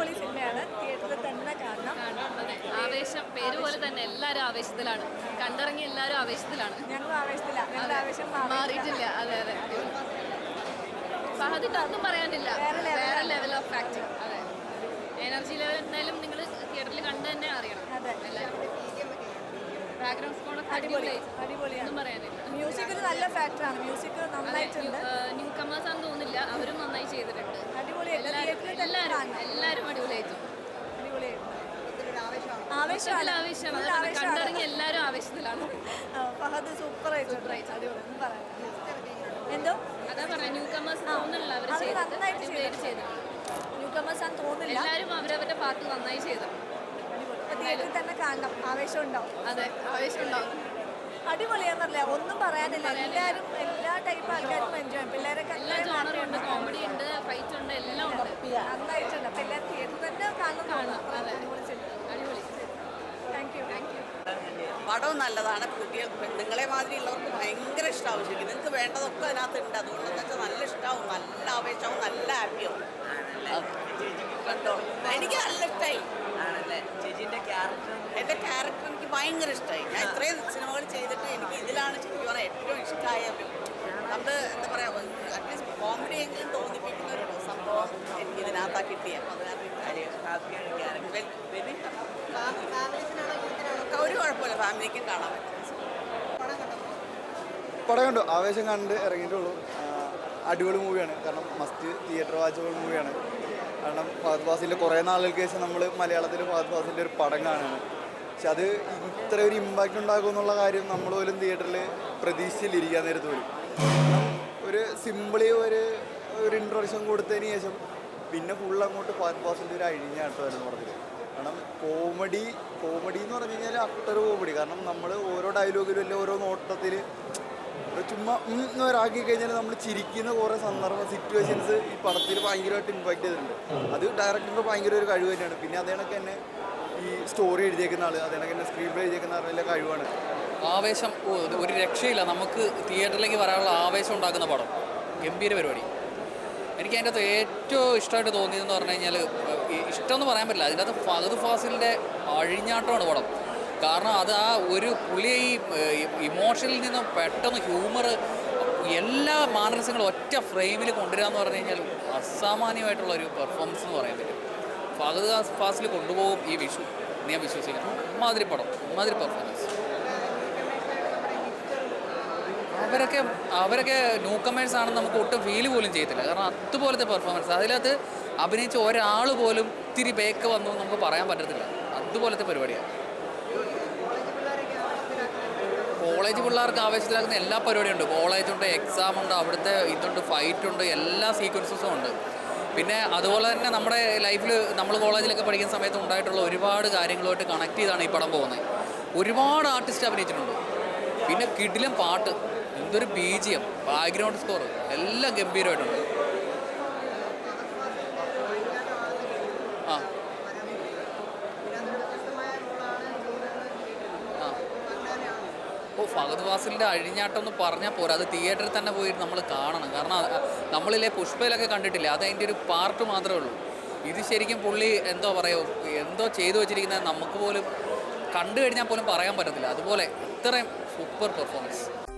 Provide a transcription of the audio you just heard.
അടിപൊളി സിനിമയാണ്. തിയേറ്ററിൽ തന്നെ കാണണം. അതെ ആവേശം പേര് പോലെ തന്നെ എല്ലാവരും ആവേശത്തിലാണ്. കണ്ടിറങ്ങി എല്ലാവരും ആവേശത്തിലാണ്. ഞങ്ങൾ ആവേശത്തില്ല ഞങ്ങളുടെ ആവേശം മാറി മാറിയിട്ടില്ല. അതെ അതെ. ഫഹദിട്ട് ഒന്നും പറയാനില്ല. വേറെ ലെവൽ ഓഫ് ആക്ടിങ് അതെ. എനർജി ലെവൽ എന്തായാലും നിങ്ങൾ തിയേറ്ററിൽ കണ്ട് തന്നെ അറിയണം. ബാക്ക്ഗ്രൗണ്ട് അടിപൊളി. അടിപൊളിയാണ്. ഒന്നും പറയാനില്ല. മ്യൂസിക് ഒരു നല്ല ഫാക്ടറാണ് മ്യൂസിക് നന്നായിട്ടുണ്ട്. ന്യൂ കമേഴ്സ് ആണെന്ന് തോന്നുന്നില്ല. അവരും നന്നായി ചെയ്തിട്ടുണ്ട്. അടിപൊളി എല്ലാവരും തിയേറ്ററിൽ തന്നെ എല്ലാവരും കാണണം എല്ലാവരും അടിപൊളിയായിട്ടു അടിപൊളിയായിട്ട് മൊത്തത്തിൽ ആവേശമാണ് എല്ലാവരും ആവേശത്തിലാണ് ഫഹദ് സൂപ്പർ അടിപൊളി. ഒന്നും പറയാൻ എന്തോ? അതാ പറഞ്ഞ ന്യൂ കമേഴ്സ് തോന്നുന്നില്ല അവർ അവർ ചെയ്തിട്ട് നന്നായിട്ട് അടിപൊളിയായിട്ട് ന്യൂ കമേഴ്സ് ആണെന്ന് തോന്നുന്നില്ല. എല്ലാവരും അവരവരുടെ പാട്ട് നന്നായി ചെയ്തു. തിയേറ്ററിൽ തന്നെ കാണണം. ആവേശം ഉണ്ടാവും. അതെ ആവേശം ഉണ്ടാവും. ഒന്നും പറയാനില്ല. എല്ലാവരും എല്ലാ ടൈപ്പ് ആൾക്കാർക്കും എൻജോയ് പിള്ളേരൊക്കെ എല്ലാ ജോണറും ഉണ്ട്. കോമഡി ഉണ്ട് ഫൈറ്റ് ഉണ്ട് എല്ലാം ഉണ്ട്. നന്നായിട്ടുണ്ട് അപ്പൊ എല്ലാവരും തിയേറ്ററിൽ തന്നെ കാണണം കാണാം, അതെ. അടിപൊളി സിനിമ അടിപൊളി താങ്ക് യു താങ്ക് യു പടവും നല്ലതാണ്. കുട്ടികൾ പെണ്ണുങ്ങളെ മാതിരിയുള്ളവർക്ക് ഭയങ്കര ഇഷ്ടമാവും ശരിക്കും. നിങ്ങൾക്ക് വേണ്ടതൊക്കെ അതിനകത്തുണ്ട്. അതുകൊണ്ടെന്ന് വെച്ചാൽ നല്ല ഇഷ്ടമാവും നല്ല ആവേശവും നല്ല ഹാപ്പിയാവും കണ്ടോ എനിക്ക് നല്ല ഇഷ്ടമായി എന്റെ ക്യാരക്ടർ എനിക്ക് ഭയങ്കര ഇഷ്ടമായി ഞാൻ ഇത്രയും സിനിമകൾ ചെയ്തിട്ട് എനിക്ക് ഇതിലാണ് ശരിക്കും പറഞ്ഞാൽ ഏറ്റവും ഇഷ്ടമായ നമ്മൾ എന്താ പറയുക അറ്റ്ലീസ്റ്റ് കോമഡി എങ്കിലും തോന്നിപ്പിക്കുന്ന ഒരു സംഭവം എനിക്ക് ഇതിനകത്താണ് കിട്ടിയത്. അപ്പോൾ അത് കാരണം ഹാപ്പിയാണ് ക്യാരക്ടർ വെ- വെരി ഒരു കുഴപ്പമില്ല ഫാമിലിക്കും കാണാൻ പറ്റും. പടം കണ്ടു. ആവേശം കണ്ട് ഇറങ്ങിയിട്ടുള്ളൂ. അടിപൊളി മൂവിയാണ്. കാരണം മസ്റ്റ് തിയേറ്റർ വാച്ചബിൾ മൂവിയാണ്. കാരണം ഫഹദ് ഫാസിന്റെ കുറേ നാളുകൾക്ക് ശേഷം നമ്മൾ മലയാളത്തിൽ ഫഹദ് ഫാസിന്റെ ഒരു പടം കാണുകയാണ് പക്ഷെ അത് ഇത്ര ഒരു ഇമ്പാക്റ്റ് ഉണ്ടാക്കും എന്നുള്ള കാര്യം നമ്മൾ പോലും തിയേറ്ററിൽ പ്രതീക്ഷിച്ചില്ലിരിക്കാൻ നേരത്ത് പോലും ഒരു സിമ്പിളി ഒരു ഒരു ഇൻട്രൊഡക്ഷൻ കൊടുത്തതിന് ശേഷം പിന്നെ ഫുൾ അങ്ങോട്ട് ഫഹദ് ഫാസിന്റെ ഒരു എന്ന് പറഞ്ഞത് കാരണം കോമഡി കോമഡി എന്ന് പറഞ്ഞു കഴിഞ്ഞാൽ അട്ടർ കോമഡി കാരണം നമ്മൾ ഓരോ ഡയലോഗിലും അല്ലെ ഓരോ നോട്ടത്തിൽ ചുമ്മാ ഒരാക്കി കഴിഞ്ഞാൽ നമ്മൾ ചിരിക്കുന്ന കുറേ സന്ദർഭ സിറ്റുവേഷൻസ് ഈ പടത്തിൽ ഭയങ്കരമായിട്ട് ഇമ്പാക്ട് ചെയ്തിട്ടുണ്ട്. അത് ഡയറക്ടറിന്റെ ഭയങ്കര ഒരു കഴിവ് തന്നെയാണ്. പിന്നെ അതേണൊക്കെ തന്നെ ഈ സ്റ്റോറി എഴുതിയേക്കുന്ന ആൾ അതേണൊക്കെ തന്നെ സ്ക്രീൻ പ്ലേ എഴുതിയേക്കുന്ന ആളുടെ കഴിവാണ്. ആവേശം ഒരു രക്ഷയില്ല. നമുക്ക് തിയേറ്ററിലേക്ക് വരാനുള്ള ആവേശം ഉണ്ടാക്കുന്ന പടം. ഗംഭീര പരിപാടി. എനിക്ക് അതിന്റെ അകത്ത് ഏറ്റവും ഇഷ്ടമായിട്ട് തോന്നിയതെന്ന് പറഞ്ഞു കഴിഞ്ഞാൽ ഇഷ്ടമെന്ന് പറയാൻ പറ്റില്ല. അതിന്റെ അകത്ത് ഫഹദ് ഫാസിലിന്റെ അഴിഞ്ഞാട്ടമാണ് പടം. കാരണം അത് ആ ഒരു പുള്ളിയെ ഈ ഇമോഷനിൽ നിന്നും പെട്ടെന്ന് ഹ്യൂമർ എല്ലാ മാനരസങ്ങളും ഒറ്റ ഫ്രെയിമിൽ കൊണ്ടുവരാന്ന് പറഞ്ഞു കഴിഞ്ഞാൽ അസാമാന്യമായിട്ടുള്ള ഒരു പെർഫോമൻസ് എന്ന് പറയാൻ പറ്റും. ഫഹദ് ഫാസിൽ കൊണ്ടുപോകും ഈ വിഷു. ഞാൻ വിശ്വസിക്കുന്നു. മാതിരി പടം. മാതിരി പെർഫോമൻസ്. അവരൊക്കെ അവരൊക്കെ ന്യൂ കമേഴ്സ് ആണെന്ന് നമുക്ക് ഒട്ടും ഫീൽ പോലും ചെയ്യത്തില്ല. കാരണം അതുപോലത്തെ പെർഫോമൻസ് അതിനകത്ത് അഭിനയിച്ച ഒരാൾ പോലും ഇത്തിരി ബേക്ക് വന്നു നമുക്ക് പറയാൻ പറ്റത്തില്ല. അതുപോലത്തെ പരിപാടിയാണ്. കോളേജ് പിള്ളേർക്ക് ആവശ്യത്തിലാക്കുന്ന എല്ലാ പരിപാടിയും ഉണ്ട്. കോളേജുണ്ട് എക്സാം ഉണ്ട് അവിടുത്തെ ഇതുണ്ട് ഫൈറ്റ് ഉണ്ട് എല്ലാ സീക്വൻസസും ഉണ്ട്. പിന്നെ അതുപോലെ തന്നെ നമ്മുടെ ലൈഫിൽ നമ്മൾ കോളേജിലൊക്കെ പഠിക്കുന്ന സമയത്ത് ഉണ്ടായിട്ടുള്ള ഒരുപാട് കാര്യങ്ങളുമായിട്ട് കണക്ട് ചെയ്താണ് ഈ പടം പോകുന്നത്. ഒരുപാട് ആർട്ടിസ്റ്റ് അഭിനയിച്ചിട്ടുണ്ട്. പിന്നെ കിടിലം പാട്ട്. എന്തൊരു B G M background score എല്ലാം ഗംഭീരമായിട്ടുണ്ട്. ആ. ആ. ഓ ഫഹദ് വാസിലിന്റെ അഴിഞ്ഞാട്ടം എന്ന് പറഞ്ഞാൽ പോരാ. അത് തിയേറ്ററിൽ തന്നെ പോയിട്ട് നമ്മൾ കാണണം. കാരണം നമ്മളിലെ പുഷ്പയിലൊക്കെ കണ്ടിട്ടില്ല? അത് അതിന്റെ ഒരു പാർട്ട് മാത്രമേ ഉള്ളൂ. ഇത് ശരിക്കും പുള്ളി എന്തോ പറയുക എന്തോ ചെയ്തു വെച്ചിരിക്കുന്നത് നമുക്ക് പോലും കണ്ടു കഴിഞ്ഞാൽ പോലും പറയാൻ പറ്റത്തില്ല. അതുപോലെ ഇത്രയും സൂപ്പർ പെർഫോമൻസ്.